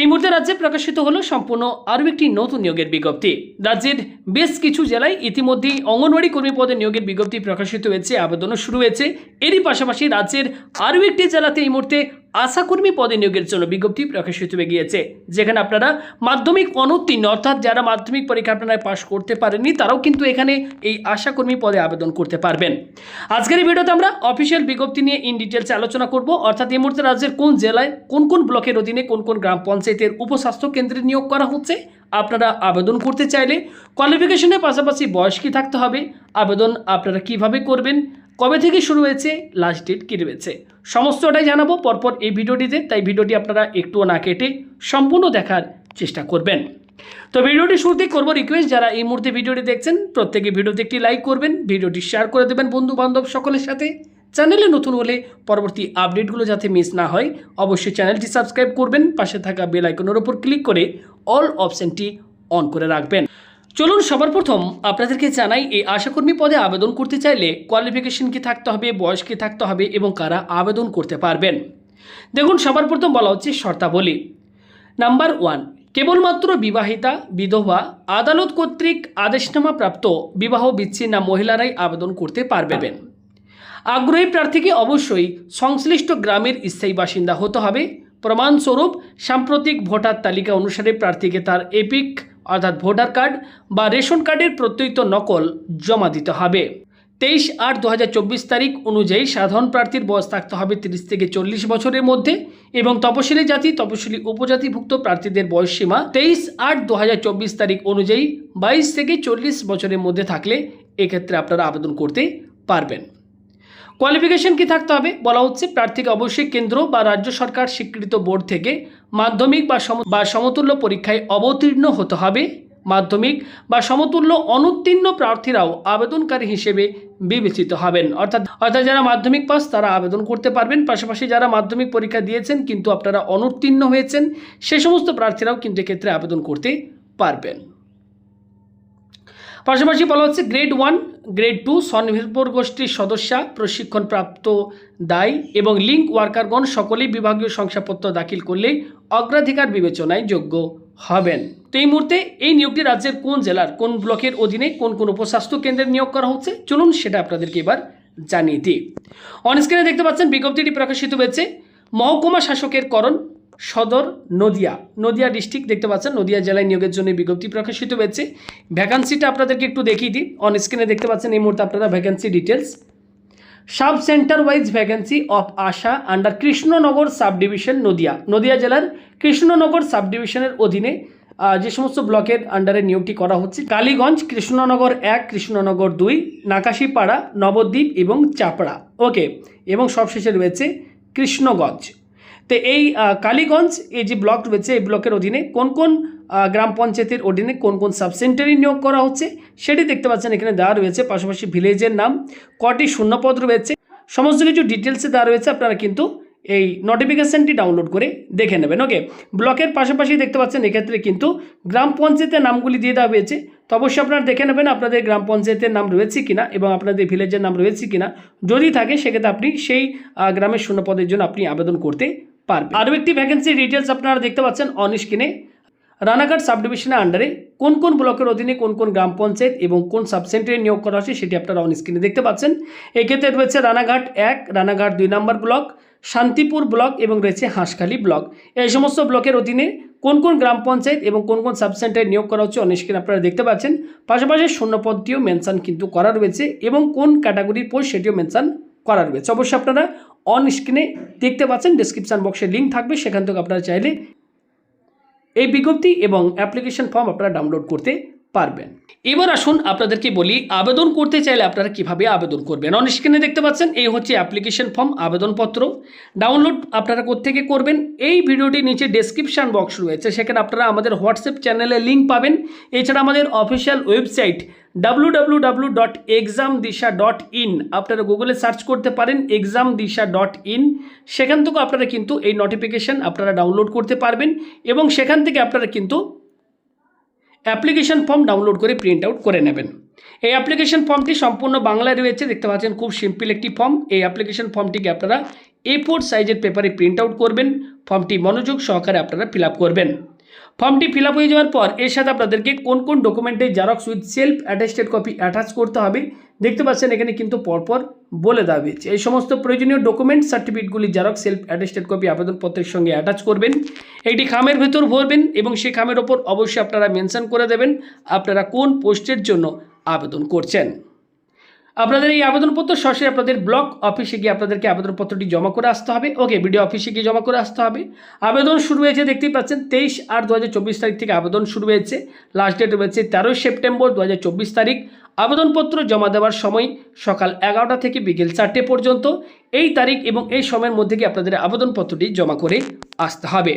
এই মুহূর্তে রাজ্যে প্রকাশিত হলো সম্পূর্ণ আরও একটি নতুন নিয়োগের বিজ্ঞপ্তি। রাজ্যের বেশ কিছু জেলায় ইতিমধ্যেই অঙ্গনওয়াড়ি কর্মী পদে নিয়োগের বিজ্ঞপ্তি প্রকাশিত হয়েছে, আবেদনও শুরু হয়েছে। এরই পাশাপাশি রাজ্যের আরও একটি জেলাতে এই মুহূর্তে আশাকর্মী পদে নিয়োগের জন্য বিজ্ঞপ্তি প্রকাশিত হয়ে গিয়েছে, যেখানে আপনারা মাধ্যমিক অনুত্তীর্ণ, অর্থাৎ যারা মাধ্যমিক পরীক্ষা আপনারা পাশ করতে পারেননি, তারাও কিন্তু এখানে এই আশাকর্মী পদে আবেদন করতে পারবেন। আজকের এই ভিডিওতে আমরা অফিসিয়াল বিজ্ঞপ্তি নিয়ে ইন ডিটেলসে আলোচনা করব, অর্থাৎ এই মুহূর্তে রাজ্যের কোন জেলায় কোন কোন ব্লকের অধীনে কোন কোন গ্রাম পঞ্চায়েতের উপস্বাস্থ্য কেন্দ্রে নিয়োগ করা হচ্ছে। আপনারা আবেদন করতে চাইলে কোয়ালিফিকেশনের পাশাপাশি বয়স কী থাকতে হবে, আবেদন আপনারা কীভাবে করবেন, কবে থেকে শুরু হয়েছে লাস্ট ডেট কী রয়েছে। সমস্তটাই জানাব পরপর এই ভিডিওটিতে, তাই ভিডিওটি আপনারা একটুও না কেটে সম্পূর্ণ দেখার চেষ্টা করবেন। তো ভিডিওটি শুরুতেই করব রিকোয়েস্ট যারা এই মুহূর্তে ভিডিওটি দেখছেন, প্রত্যেকে ভিডিওতে একটি লাইক করবেন, ভিডিওটি শেয়ার করে দেবেন বন্ধু বান্ধব সকলের সাথে। চ্যানেলে নতুন হলে পরবর্তী আপডেটগুলো যাতে মিস না হয়, অবশ্যই চ্যানেলটি সাবস্ক্রাইব করবেন, পাশে থাকা বেল আইকনের ওপর ক্লিক করে অল অপশানটি অন করে রাখবেন। চলুন, সবার প্রথম আপনাদেরকে জানাই, এই আশাকর্মী পদে আবেদন করতে চাইলে কোয়ালিফিকেশন কি থাকতে হবে, বয়স কি থাকতে হবে এবং কারা আবেদন করতে পারবেন? দেখুন, সবার প্রথম বলা হচ্ছে শর্তাবলী। নাম্বার ওয়ান, কেবলমাত্র বিবাহিতা, বিধবা, আদালত কর্তৃক আদেশনামা প্রাপ্ত বিবাহ বিচ্ছিন্ন মহিলারাই আবেদন করতে পারবেন। আগ্রহী প্রার্থীকে অবশ্যই সংশ্লিষ্ট গ্রামের স্থায়ী বাসিন্দা হতে হবে। প্রমাণস্বরূপ সাম্প্রতিক ভোটার তালিকা অনুসারে প্রার্থীকে তার এপিক, অর্থাৎ ভোটার কার্ড বা রেশন কার্ডের প্রত্যয়িত নকল জমা দিতে হবে। তেইশ আট দু তারিখ অনুযায়ী সাধারণ প্রার্থীর বয়স থাকতে হবে তিরিশ থেকে চল্লিশ বছরের মধ্যে এবং তপশিলি জাতি, তপশিলি উপজাতিভুক্ত প্রার্থীদের বয়সসীমা তেইশ আট দু তারিখ অনুযায়ী বাইশ থেকে চল্লিশ বছরের মধ্যে থাকলে এক্ষেত্রে আপনারা আবেদন করতে পারবেন। কোয়ালিফিকেশন কি থাকতে হবে? বলা হচ্ছে প্রার্থীকে অবশ্যই কেন্দ্র বা রাজ্য সরকার স্বীকৃত বোর্ড থেকে মাধ্যমিক বা সম, বা সমতুল্য পরীক্ষায় অবতীর্ণ হতে হবে। মাধ্যমিক বা সমতুল্য অনুত্তীর্ণ প্রার্থীরাও আবেদনকারী হিসেবে বিবেচিত হবেন। অর্থাৎ অর্থাৎ যারা মাধ্যমিক পাস, তারা আবেদন করতে পারবেন। পাশাপাশি যারা মাধ্যমিক পরীক্ষা দিয়েছেন, কিন্তু আপনারা অনুত্তীর্ণ হয়েছেন, সে সমস্ত প্রার্থীরাও কিন্তু এক্ষেত্রে আবেদন করতে পারবেন। পাশাপাশি বলা হচ্ছে গ্রেড ওয়ান গ্রেড টু স্বনির্ভর গোষ্ঠীর সদস্যা, প্রশিক্ষণপ্রাপ্ত দায়ী এবং লিঙ্ক ওয়ার্কারগণ সকলেই বিভাগীয় শংসাপত্র দাখিল করলে অগ্রাধিকার বিবেচনায় যোগ্য হবেন। তো এই মুহূর্তে এই নিয়োগটি রাজ্যের কোন জেলার, কোন ব্লকের অধীনে কোন কোন উপস্বাস্থ্য কেন্দ্রে নিয়োগ করা হচ্ছে? চলুন সেটা আপনাদেরকে এবার জানিয়ে দিই। অনস্ক্রিনে দেখতে পাচ্ছেন বিজ্ঞপ্তিটি প্রকাশিত হয়েছে, মহকুমা শাসকের করণ সদর নদিয়া। নদিয়া ডিস্ট্রিক্ট দেখতে পাচ্ছেন, নদিয়া জেলায় নিয়োগের জন্য বিজ্ঞপ্তি প্রকাশিত হয়েছে। ভ্যাকান্সিটা আপনাদেরকে একটু দেখিয়ে দিই। অন স্ক্রিনে দেখতে পাচ্ছেন, এই মুহূর্তে আপনারা vacancy details sub centre wise vacancy of ASHA under Krishnanagar sub division Nadia Nadia জেলার কৃষ্ণনগর সাব ডিভিশনের অধীনে যে সমস্ত ব্লকের আন্ডারে নিয়োগটি করা হচ্ছে, কালীগঞ্জ কৃষ্ণনগর এক কৃষ্ণনগর দুই, নাকাশিপাড়া, নবদ্বীপ এবং চাপড়া। ওকে এবং সবশেষে রয়েছে কৃষ্ণগঞ্জ। তো এই কালীগঞ্জ, এই যে ব্লক রয়েছে, এই ব্লকের অধীনে কোন কোন গ্রাম পঞ্চায়েতের অধীনে কোন কোন সাবসেন্টারি নিয়োগ করা হচ্ছে, সেটি দেখতে পাচ্ছেন এখানে দেওয়া রয়েছে, পাশাপাশি ভিলেজের নাম, কটি শূন্যপদ রয়েছে। সমস্ত কিছু ডিটেলসে দেওয়া রয়েছে, আপনারা কিন্তু এই নোটিফিকেশানটি ডাউনলোড করে দেখে নেবেন ওকে ব্লকের পাশাপাশি দেখতে পাচ্ছেন, এক্ষেত্রে কিন্তু গ্রাম পঞ্চায়েতের নামগুলি দিয়ে দেওয়া হয়েছে। তো অবশ্যই আপনারা দেখে নেবেন আপনাদের গ্রাম পঞ্চায়েতের নাম রয়েছে কিনা এবং আপনাদের ভিলেজের নাম রয়েছে কিনা। যদি থাকে, সেক্ষেত্রে আপনি সেই গ্রামের শূন্যপদের জন্য আপনি আবেদন করতে পারবেন আরও একটি ভ্যাকেন্সি ডিটেলস আপনারা দেখতে পাচ্ছেন অন স্ক্রিনে রানাঘাট সাব ডিভিশনের আন্ডারে কোন কোন ব্লকের অধীনে কোন কোন গ্রাম পঞ্চায়েত এবং কোন সাবসেন্টারে নিয়োগ করা হচ্ছে সেটি আপনারা অন স্ক্রিনে দেখতে পাচ্ছেন। এক্ষেত্রে রয়েছে রানাঘাট এক, রানাঘাট দুই নম্বর ব্লক শান্তিপুর ব্লক এবং রয়েছে হাঁসখালি ব্লক এই সমস্ত ব্লকের অধীনে কোন কোন গ্রাম পঞ্চায়েত এবং কোন কোন সাবসেন্টারে নিয়োগ করা হচ্ছে অন স্ক্রিনে আপনারা দেখতে পাচ্ছেন। পাশাপাশি শূন্যপদটিও মেনশন কিন্তু করা রয়েছে এবং কোন ক্যাটাগরির পোস্ট সেটিও মেনশন করা রয়েছে। অবশ্যই আপনারা অন স্ক্রিনে দেখতে পাচ্ছেন ডিসক্রিপশান বক্সে লিঙ্ক থাকবে, সেখান থেকে আপনারা চাইলে এই বিজ্ঞপ্তি এবং অ্যাপ্লিকেশন ফর্ম আপনারা ডাউনলোড করতে পারবেন। এবার আসুন আপনাদেরকে বলি, আবেদন করতে চাইলে আপনারা কীভাবে আবেদন করবেন? অন স্ক্রিনে দেখতে পাচ্ছেন, এই হচ্ছে অ্যাপ্লিকেশন ফর্ম আবেদনপত্র। ডাউনলোড আপনারা কোথেকে করবেন? এই ভিডিওটির নিচে ডেসক্রিপশান বক্স রয়েছে, সেখানে আপনারা আমাদের হোয়াটসঅ্যাপ চ্যানেলে লিঙ্ক পাবেন। এছাড়া আমাদের official website W W W dot exam Disha dot in আপনারা গুগলে সার্চ করতে পারেন এক্সাম দিশা ডট ইন সেখান থেকে আপনারা কিন্তু এই নোটিফিকেশান আপনারা ডাউনলোড করতে পারবেন এবং সেখান থেকে আপনারা কিন্তু অ্যাপ্লিকেশন ফর্ম ডাউনলোড করে প্রিন্ট আউট করে নেবেন। এই অ্যাপ্লিকেশন ফর্মটি সম্পূর্ণ বাংলায় রয়েছে, দেখতে পাচ্ছেন খুব সিম্পল একটি ফর্ম এই অ্যাপ্লিকেশন ফর্মটিকে আপনারা এ ফোর সাইজের পেপারে প্রিন্ট আউট করবেন। ফর্মটি মনোযোগ সহকারে আপনারা ফিল করবেন। ফর্মটি ফিল হয়ে যাওয়ার পর এর সাথে আপনাদেরকে কোন কোন ডকুমেন্টে xerox with self attested copy attach করতে হবে, দেখতে পাচ্ছেন এখানে কিন্তু পরপর বলে দেওয়া হয়েছে। এই সমস্ত প্রয়োজনীয় ডকুমেন্ট সার্টিফিকেটগুলি জেরক্স সেলফ অ্যাটেস্টেড কপি আবেদনপত্রের সঙ্গে অ্যাটাচ করবেন। একটি খামের ভেতর ভরবেন এবং সেই খামের ওপর অবশ্যই আপনারা মেনশন করে দেবেন, আপনারা কোন পোস্টের জন্য আবেদন করছেন। আপনাদের এই আবেদনপত্র সরাসরি আপনাদের ব্লক অফিসে গিয়ে আপনাদেরকে আবেদনপত্রটি জমা করে আসতে হবে। ওকে, বিডিও অফিসে গিয়ে জমা করে আসতে হবে। আবেদন শুরু হয়েছে, দেখতেই পাচ্ছেন, তেইশ আট দু তারিখ থেকে আবেদন শুরু হয়েছে। লাস্ট ডেট রয়েছে তেরোই সেপ্টেম্বর দু হাজার চব্বিশ তারিখ। আবেদনপত্র জমা দেওয়ার সময় সকাল এগারোটা থেকে বিকেল চারটে পর্যন্ত। এই তারিখ এবং এই সময়ের মধ্যে গিয়ে আপনাদের আবেদনপত্রটি জমা করে আসতে হবে।